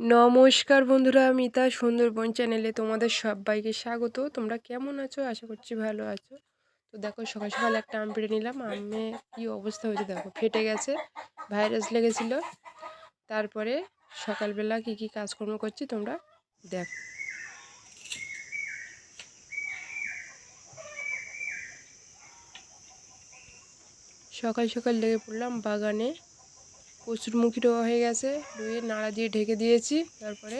নমস্কার বন্ধুরা, মিতা সুন্দরবন চ্যানেলে তোমাদের সবাইকে স্বাগত। তোমরা কেমন আছো? আশা করছি ভালো আছো। তো দেখো, সকাল সকাল একটা আম পেড়ে নিলাম। আমে কি অবস্থা হয়েছে দেখো, ফেটে গেছে, ভাইরাস লেগেছিল। তারপরে সকালবেলা কি কি কাজকর্ম করছি তোমরা দেখো। সকাল সকাল লেগে পড়লাম বাগানে। মুখি হয়ে গেছে রুয়ে নাড়া দিয়ে ঢেকে দিয়েছি, তারপরে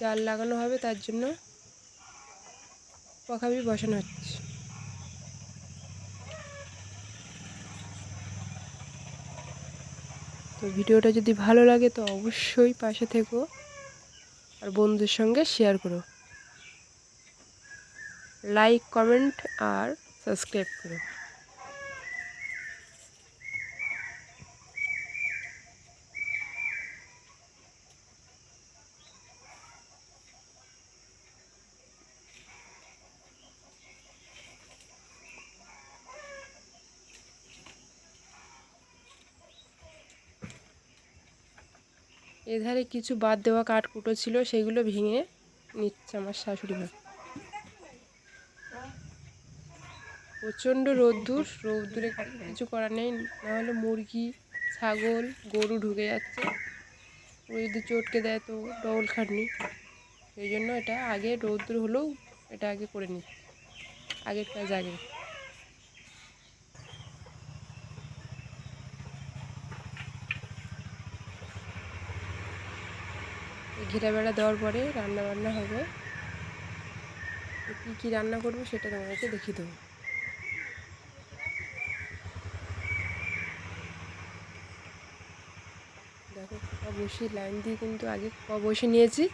জাল লাগানো হবে, তার জন্য পকাবি বসানো হচ্ছে। তো ভিডিওটা যদি ভালো লাগে তো অবশ্যই পাশে থেকো আর বন্ধুদের সঙ্গে শেয়ার করো। লাইক, কমেন্ট আর সাবস্ক্রাইব করো। এধারে কিছু বাদ দেওয়া কাঠকুটো ছিল, সেগুলো ভেঙে নিচ্ছে আমার শাশুড়ি মা। প্রচণ্ড রোদ্দুর, রোদ্দুরে কিছু করার নেই নাহলে মুরগি, ছাগল, গরু ঢুকে যাচ্ছে। ও যদি চটকে দেয় তো ডবল খাটনি। সেই জন্য এটা আগে রোদ্দুর হলেও এটা আগে করে নিই। আগের কাজ আগে ঘিরা বেড়া দেওয়ার পরে রান্না বান্না হবে। কী কী রান্না করব সেটা তোমাদেরকে দেখিয়ে দেবো। দেখো কোপা বসিয়ে লাইন দিয়ে কিন্তু আগে কোপা বসে নিয়েছি।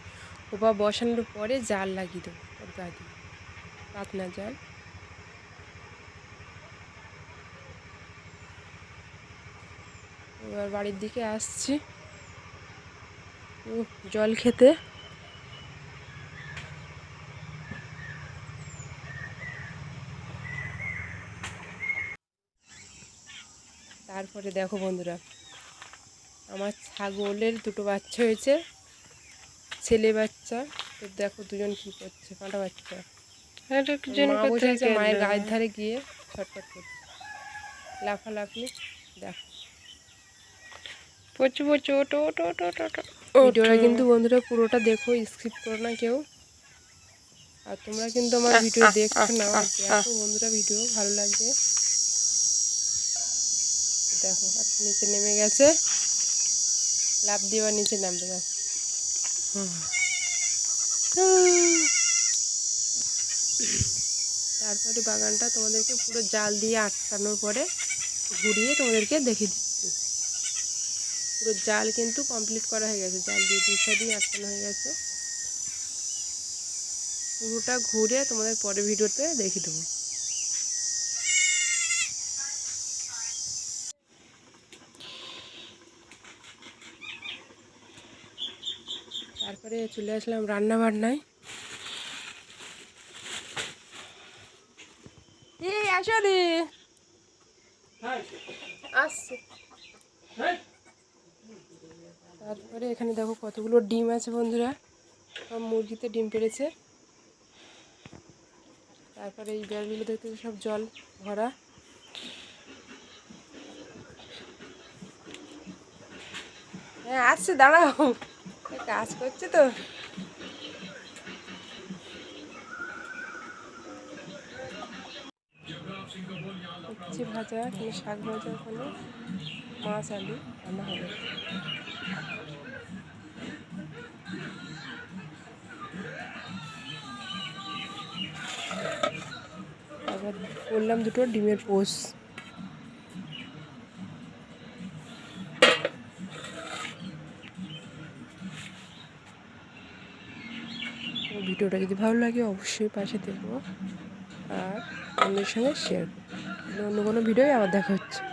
কোপা বসানোর পরে জাল লাগিয়ে দেবো গা দিয়ে। পাতনা জাল। এবার বাড়ির দিকে আসছি। জল খেতে। তারপরে দেখো বন্ধুরা আমার ছাগলের দুটো বাচ্চা হয়েছে ছেলে বাচ্চা তো দেখো দুজন কি করছে পাঁটা বাচ্চা। মায়ের গায়ের ধারে গিয়ে ছটফট করছে। লাফালাফি দেখো। পচু পচু ওটো ওটো ওটো ওটো ভিডিওটা কিন্তু বন্ধুরা পুরোটা দেখো স্কিপ করো না কেউ। আর তোমরা কিন্তু আমার ভিডিও দেখছ না দেখো বন্ধুরা ভিডিও ভালো লাগবে। দেখো নিচে নেমে গেছে। লাভ দিয়ে নিচে নামতে যাচ্ছে তারপরে বাগানটা তোমাদেরকে পুরো জাল দিয়ে আটকানোর পরে ঘুরিয়ে তোমাদেরকে দেখে দিচ্ছি। পুরো জাল কিন্তু কমপ্লিট করা হয়ে গেছে। জাল দিয়ে দুই সাইডেই আটকানো হয়ে গেছে। পুরোটা ঘুরে তোমাদের পরে ভিডিওতে দেখে দেবো। তারপরে চলে আসলাম রান্না বান্নায়। এই আসো রে। আসছে। তারপরে এখানে দেখো কতগুলো ডিম আছে বন্ধুরা। সব মুরগিতে ডিম পেড়েছে। তারপরে এই বেড়গুলো দেখতে সব জল ভরা। হ্যাঁ আসছে, দাঁড়াও। কাজ করছে তো। ভাজা শাক ভাজা ওখানে। মাছ আলু রান্না হবে তারপর করলাম দুটো ডিমের পোস ভিডিওটা যদি ভালো লাগে অবশ্যই পাশে দেখব আর অন্যের সঙ্গে শেয়ার অন্য কোনো ভিডিওই আবার দেখা হচ্ছে।